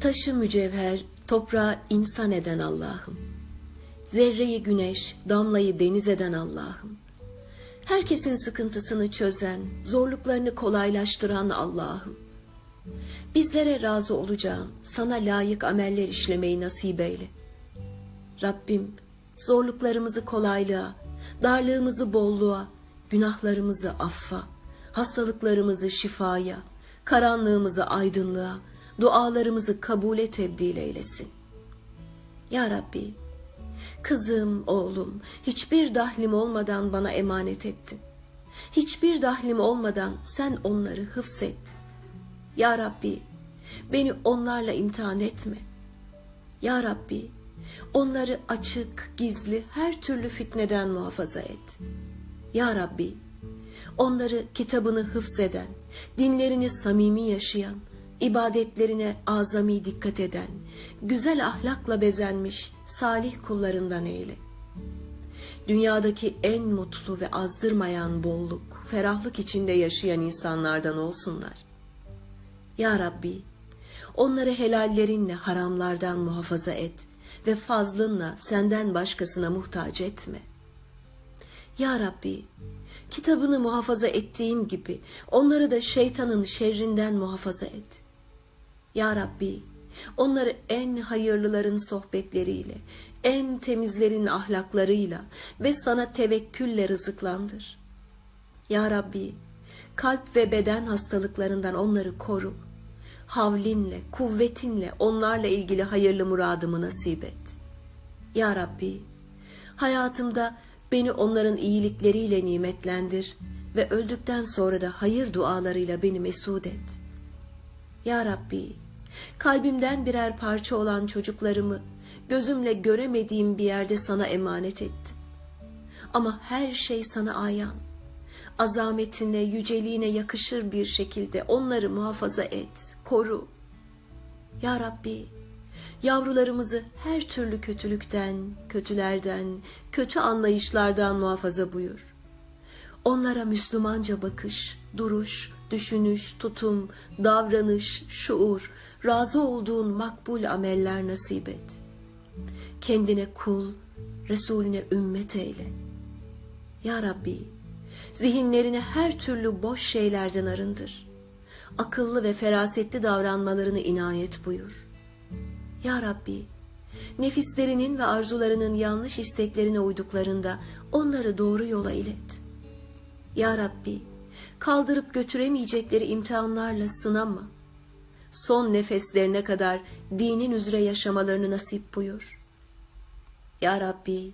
Taşı mücevher, toprağı insan eden Allah'ım. Zerreyi güneş, damlayı deniz eden Allah'ım. Herkesin sıkıntısını çözen, zorluklarını kolaylaştıran Allah'ım. Bizlere razı olacağın, sana layık ameller işlemeyi nasip eyle. Rabbim, zorluklarımızı kolaylığa, darlığımızı bolluğa, günahlarımızı affa, hastalıklarımızı şifaya, karanlığımızı aydınlığa, dualarımızı kabule tebdil eylesin. Ya Rabbi, kızım, oğlum, hiçbir dahlim olmadan bana emanet ettin. Hiçbir dahlim olmadan sen onları hıfzet. Ya Rabbi, beni onlarla imtihan etme. Ya Rabbi, onları açık, gizli her türlü fitneden muhafaza et. Ya Rabbi, onları kitabını hıfzeden, dinlerini samimi yaşayan, ibadetlerine azami dikkat eden, güzel ahlakla bezenmiş salih kullarından eyle. Dünyadaki en mutlu ve azdırmayan bolluk, ferahlık içinde yaşayan insanlardan olsunlar. Ya Rabbi, onları helallerinle haramlardan muhafaza et ve fazlınla senden başkasına muhtaç etme. Ya Rabbi, kitabını muhafaza ettiğin gibi onları da şeytanın şerrinden muhafaza et. Ya Rabbi, onları en hayırlıların sohbetleriyle, en temizlerin ahlaklarıyla ve sana tevekkülle rızıklandır. Ya Rabbi, kalp ve beden hastalıklarından onları koru. Havlinle, kuvvetinle onlarla ilgili hayırlı muradımı nasip et. Ya Rabbi, hayatımda beni onların iyilikleriyle nimetlendir ve öldükten sonra da hayır dualarıyla beni mesut et. Ya Rabbi, kalbimden birer parça olan çocuklarımı gözümle göremediğim bir yerde sana emanet ettim. Ama her şey sana ayan. Azametine, yüceliğine yakışır bir şekilde onları muhafaza et, koru. Ya Rabbi, yavrularımızı her türlü kötülükten, kötülerden, kötü anlayışlardan muhafaza buyur. Onlara Müslümanca bakış, duruş, düşünüş, tutum, davranış, şuur, razı olduğun makbul ameller nasip et. Kendine kul, Resulüne ümmet eyle. Ya Rabbi, zihinlerini her türlü boş şeylerden arındır. Akıllı ve ferasetli davranmalarını inayet buyur. Ya Rabbi, nefislerinin ve arzularının yanlış isteklerine uyduklarında onları doğru yola ilet. Ya Rabbi, kaldırıp götüremeyecekleri imtihanlarla sınama. Son nefeslerine kadar dinin üzere yaşamalarını nasip buyur. Ya Rabbi,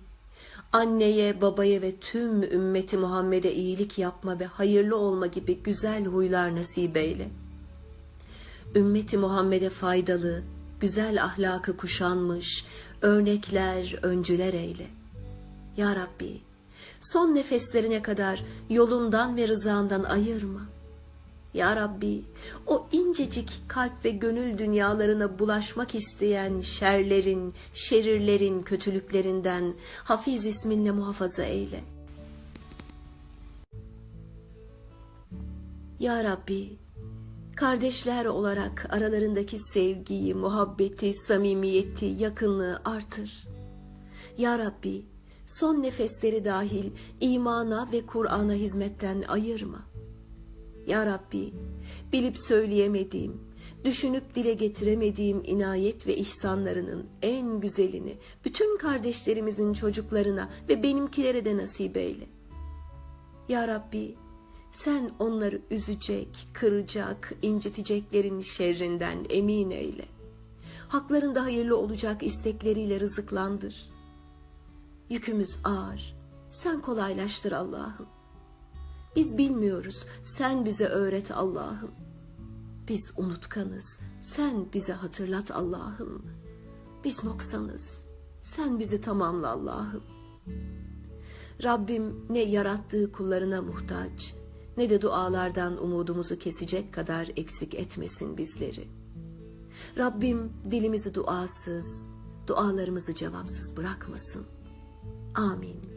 anneye, babaya ve tüm ümmeti Muhammed'e iyilik yapma ve hayırlı olma gibi güzel huylar nasip eyle. Ümmeti Muhammed'e faydalı, güzel ahlakı kuşanmış, örnekler, öncüler eyle. Ya Rabbi, son nefeslerine kadar yolundan ve rızandan ayırma. Ya Rabbi, o incecik kalp ve gönül dünyalarına bulaşmak isteyen şerlerin, şerirlerin, kötülüklerinden Hafiz isminle muhafaza eyle. Ya Rabbi, kardeşler olarak aralarındaki sevgiyi, muhabbeti, samimiyeti, yakınlığı artır. Ya Rabbi, son nefesleri dahil imana ve Kur'an'a hizmetten ayırma. Ya Rabbi, bilip söyleyemediğim, düşünüp dile getiremediğim inayet ve ihsanlarının en güzelini bütün kardeşlerimizin çocuklarına ve benimkilere de nasip eyle. Ya Rabbi, sen onları üzecek, kıracak, inciteceklerin şerrinden emin eyle. Haklarında hayırlı olacak istekleriyle rızıklandır. Yükümüz ağır, sen kolaylaştır Allah'ım. Biz bilmiyoruz, sen bize öğret Allah'ım. Biz unutkanız, sen bize hatırlat Allah'ım. Biz noksanız, sen bizi tamamla Allah'ım. Rabbim ne yarattığı kullarına muhtaç, ne de dualardan umudumuzu kesecek kadar eksik etmesin bizleri. Rabbim dilimizi duasız, dualarımızı cevapsız bırakmasın. Amin.